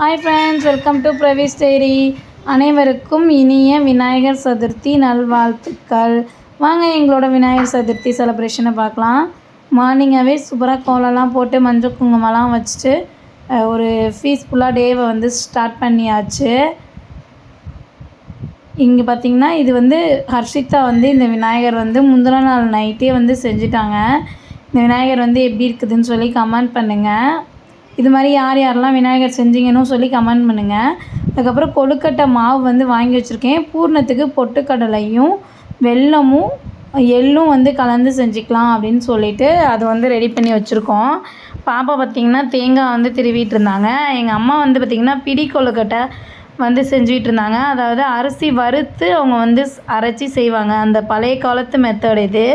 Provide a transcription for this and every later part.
Hi friends welcome to Pravis diary அனைவருக்கும் இனிய விநாயகர் சதுர்த்தி நல்வாழ்த்துக்கள். வாங்க எங்களோட விநாயகர் சதுர்த்தி செலப்ரேஷனை பார்க்கலாம். மார்னிங்காகவே சூப்பராக கோலம்லாம் போட்டு மஞ்சள் குங்குமம்லாம் வச்சுட்டு ஒரு ஃபீஸ்ஃபுல்லாக டேவை வந்து ஸ்டார்ட் பண்ணியாச்சு. இங்கே பார்த்தீங்கன்னா இது வந்து ஹர்ஷிதா வந்து இந்த விநாயகர் வந்து முந்தின நாள் நைட்டே வந்து செஞ்சுட்டாங்க. இந்த விநாயகர் வந்து எப்படி இருக்குதுன்னு சொல்லி கமெண்ட் பண்ணுங்கள் இது மாதிரி யார் யாரெல்லாம் விநாயகர் செஞ்சீங்கன்னு சொல்லி கமெண்ட் பண்ணுங்கள் அதுக்கப்புறம் கொழுக்கட்டை மாவு வந்து வாங்கி வச்சுருக்கேன். பூர்ணத்துக்கு பொட்டுக்கடலையும் வெல்லமும் எள்ளும் வந்து கலந்து செஞ்சுக்கலாம் அப்படின்னு சொல்லிட்டு அது வந்து ரெடி பண்ணி வச்சுருக்கோம். பாப்பா பார்த்திங்கன்னா தேங்காய் வந்து திருவிட்டு இருந்தாங்க. எங்கள் அம்மா வந்து பார்த்திங்கன்னா பிடி கொழுக்கட்டை வந்து செஞ்சுட்டு இருந்தாங்க. அதாவது அரிசி வறுத்து அவங்க வந்து அரைச்சி செய்வாங்க. அந்த பழைய காலத்து மெத்தட் இது.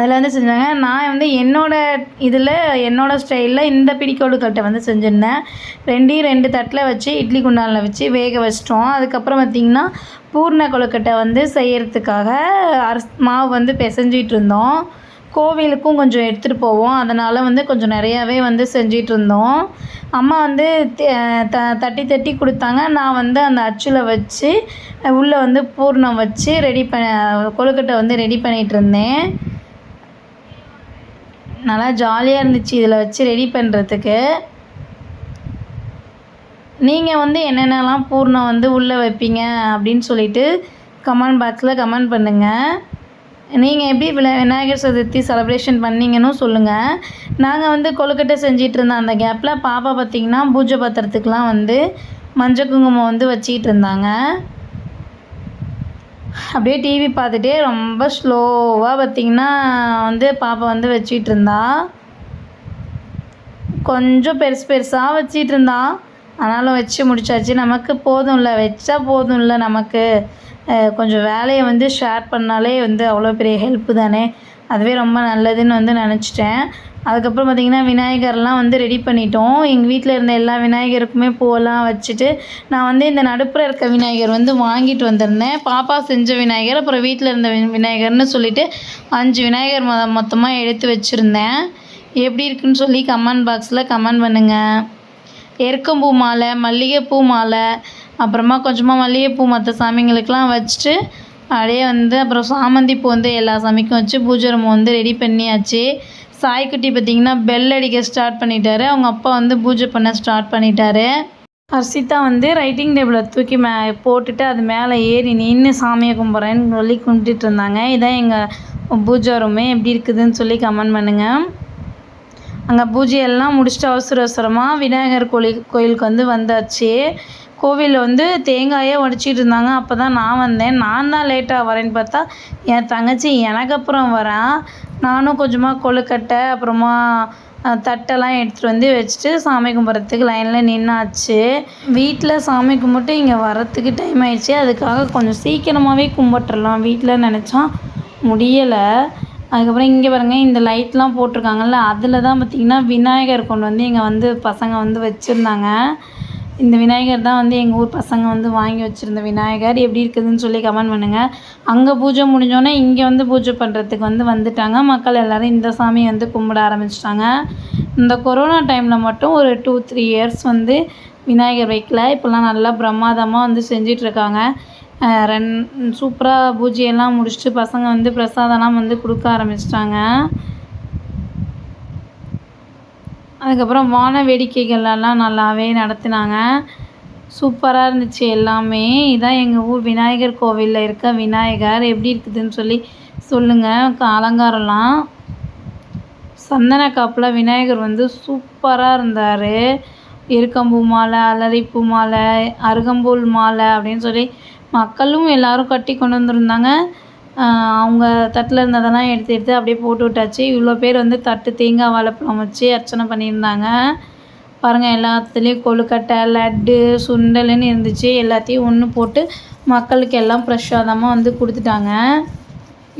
அதில் வந்து செஞ்சாங்க. நான் வந்து என்னோடய இதில் என்னோட ஸ்டைலில் இந்த பிடிக்கொழுக்கட்டை வந்து செஞ்சுருந்தேன். ரெண்டையும் ரெண்டு தட்டில் வச்சு இட்லி குண்டானில் வச்சு வேக வச்சிட்டோம். அதுக்கப்புறம் பார்த்திங்கன்னா பூர்ண கொழுக்கட்டை வந்து செய்கிறதுக்காக அரஸ் மாவு வந்து பிசைஞ்சிட்டு இருந்தோம். கோவிலுக்கும் கொஞ்சம் எடுத்துகிட்டு போவோம். அதனால் வந்து கொஞ்சம் நிறையாவே வந்து செஞ்சிகிட்டு இருந்தோம். அம்மா வந்து த தட்டி தட்டி கொடுத்தாங்க. நான் வந்து அந்த அச்சில் வச்சு உள்ளே வந்து பூர்ணம் வச்சு ரெடி பண்ண கொழுக்கட்டை வந்து ரெடி பண்ணிகிட்டு இருந்தேன். நல்லா ஜாலியாக இருந்துச்சு இதில் வச்சு ரெடி பண்ணுறதுக்கு நீங்கள் வந்து என்னென்னலாம் பூர்ணம் வந்து உள்ளே வைப்பீங்க அப்படின்னு சொல்லிட்டு கமெண்ட் பாக்ஸில் கமெண்ட் பண்ணுங்கள் நீங்கள் எப்படி வில விநாயகர் சதுர்த்தி செலப்ரேஷன் பண்ணீங்கன்னு சொல்லுங்கள் நாங்கள் வந்து கொழுக்கட்டை செஞ்சிகிட்டு இருந்தோம் அந்த கேப்பில் பாப்பா பார்த்திங்கன்னா பூஜை பாத்திரத்துக்குலாம் வந்து மஞ்சள் குங்குமம் வந்து வச்சிட்டு இருந்தாங்க. அப்படியே டிவி பார்த்துட்டே ரொம்ப ஸ்லோவாக பார்த்திங்கன்னா வந்து பாப்பா வந்து வச்சிட்டு இருந்தா கொஞ்சம் பெருசு பெருசாக வச்சிட்டு இருந்தா ஆனாலும் வச்சு முடிச்சாச்சு. நமக்கு போதும்ல வச்சா போதும்ல நமக்கு. கொஞ்சம் வேலையை வந்து ஷேர் பண்ணாலே வந்து அவ்வளோ பெரிய ஹெல்ப்பு தானே. அதுவே ரொம்ப நல்லதுன்னு வந்து நினச்சிட்டேன். அதுக்கப்புறம் பார்த்திங்கன்னா விநாயகர்லாம் வந்து ரெடி பண்ணிட்டோம். எங்கள் வீட்டில் இருந்த எல்லா விநாயகருக்குமே பூவெல்லாம் வச்சுட்டு நான் வந்து இந்த நடுப்புற இருக்க விநாயகர் வந்து வாங்கிட்டு வந்திருந்தேன். பாப்பா செஞ்ச விநாயகர் அப்புறம் வீட்டில் இருந்த வி- விநாயகர்னு சொல்லிட்டு அஞ்சு விநாயகர் மொ மொத்தமாக எடுத்து வச்சுருந்தேன். எப்படி இருக்குன்னு சொல்லி கமெண்ட் பாக்ஸில் கமெண்ட் பண்ணுங்கள் எருக்கம்பூ மாலை மல்லிகைப்பூ மாலை அப்புறமா கொஞ்சமாக மல்லிகைப்பூ மற்ற சாமிங்களுக்கெலாம் வச்சுட்டு அப்படியே வந்து அப்புறம் சாமந்தி பூ வந்து எல்லா சாமிக்கும் வச்சு பூஜை ரூம் வந்து ரெடி பண்ணியாச்சு. சாய்க்குட்டி பார்த்திங்கன்னா பெல் அடிக்க ஸ்டார்ட் பண்ணிட்டாரு. அவங்க அப்பா வந்து பூஜை பண்ண ஸ்டார்ட் பண்ணிட்டாரு. ஹர்ஷிதா வந்து ரைட்டிங் டேபிளை தூக்கி மே போட்டுட்டு அது மேலே ஏறி நின்று சாமியை கும்பிட்றேன்னு சொல்லி கும்பிட்டுட்டு இருந்தாங்க. இதான் எங்கள் பூஜை ரூமே எப்படி இருக்குதுன்னு சொல்லி கமெண்ட் பண்ணுங்கள் அங்கே பூஜையெல்லாம் முடிச்சுட்டு அவசர அவசரமாக விநாயகர் கோயில் கோயிலுக்கு வந்து வந்தாச்சு. கோவிலில் வந்து தேங்காயே உடச்சிட்டு இருந்தாங்க. அப்போ தான் நான் வந்தேன். நான் தான் லேட்டாக வரேன்னு பார்த்தா என் தங்கச்சி எனக்கு அப்புறம் வரேன் நானும் கொஞ்சமாக கொழுக்கட்டை அப்புறமா தட்டெல்லாம் எடுத்துகிட்டு வந்து வச்சுட்டு சாமி கும்பிட்றதுக்கு லைனில் நின்னாச்சு. வீட்டில் சாமி கும்பிட்டு இங்கே வரத்துக்கு டைம் ஆயிடுச்சு. அதுக்காக கொஞ்சம் சீக்கிரமாகவே கும்பிட்டுறலாம் வீட்டில் நினச்சா முடியலை. அதுக்கப்புறம் இங்கே பாருங்க இந்த லைட்லாம் போட்டிருக்காங்கல்ல அதில் தான் பார்த்தீங்கன்னா விநாயகர் கொண்டு வந்து இங்கே வந்து பசங்க வந்து வச்சுருந்தாங்க. இந்த விநாயகர் தான் வந்து எங்கள் ஊர் பசங்க வந்து வாங்கி வச்சுருந்த விநாயகர். எப்படி இருக்குதுன்னு சொல்லி கமெண்ட் பண்ணுங்கள் அங்கே பூஜை முடிஞ்சோன்னே இங்கே வந்து பூஜை பண்ணுறதுக்கு வந்து வந்துட்டாங்க. மக்கள் எல்லாரும் இந்த சாமியை வந்து கும்பிட ஆரம்பிச்சிட்டாங்க. இந்த கொரோனா டைமில் மட்டும் ஒரு டூ த்ரீ இயர்ஸ் வந்து விநாயகர் வைக்கல. இப்போல்லாம் நல்லா பிரமாதமாக வந்து செஞ்சிட்ருக்காங்க ரெண் சூப்பராக பூஜையெல்லாம் முடிச்சுட்டு பசங்க வந்து பிரசாதம்லாம் வந்து கொடுக்க ஆரம்பிச்சிட்டாங்க. அதுக்கப்புறம் வான வேடிக்கைகள் எல்லாம் நல்லாவே நடத்தினாங்க. சூப்பராக இருந்துச்சு எல்லாமே. இதான் எங்கள் ஊர் விநாயகர் கோவிலில் இருக்க விநாயகர். எப்படி இருக்குதுன்னு சொல்லி சொல்லுங்கள் அலங்காரம்லாம். சந்தன காப்பில் விநாயகர் வந்து சூப்பராக இருந்தார். எருக்கம்பூ மாலை அலரிப்பூ மாலை அருகம்புல் மாலை அப்படின்னு சொல்லி மக்களும் எல்லாரும் கட்டி கொண்டு வந்திருந்தாங்க. அவங்க தட்டில் இருந்ததெல்லாம் எடுத்து எடுத்து அப்படியே போட்டு விட்டாச்சு. இவ்வளோ பேர் வந்து தட்டு தேங்காய் வாழைப்பழம் வச்சு அர்ச்சனை பண்ணியிருந்தாங்க. பாருங்கள் எல்லாத்துலேயும் கொழுக்கட்டை லட்டு சுண்டல்னு இருந்துச்சு. எல்லாத்தையும் ஒன்று போட்டு மக்களுக்கு எல்லாம் பிரசாதமாக வந்து கொடுத்துட்டாங்க.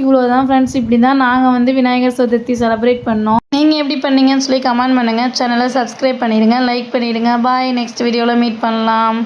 இவ்வளோ தான் ஃப்ரெண்ட்ஸ் இப்படி தான் நாங்கள் வந்து விநாயகர் சதுர்த்தி செலிப்ரேட் பண்ணோம். நீங்கள் எப்படி பண்ணீங்கன்னு சொல்லி கமெண்ட் பண்ணுங்கள் சேனலை சப்ஸ்கிரைப் பண்ணிடுங்க லைக் பண்ணிவிடுங்க பாய் நெக்ஸ்ட் வீடியோவில் மீட் பண்ணலாம்.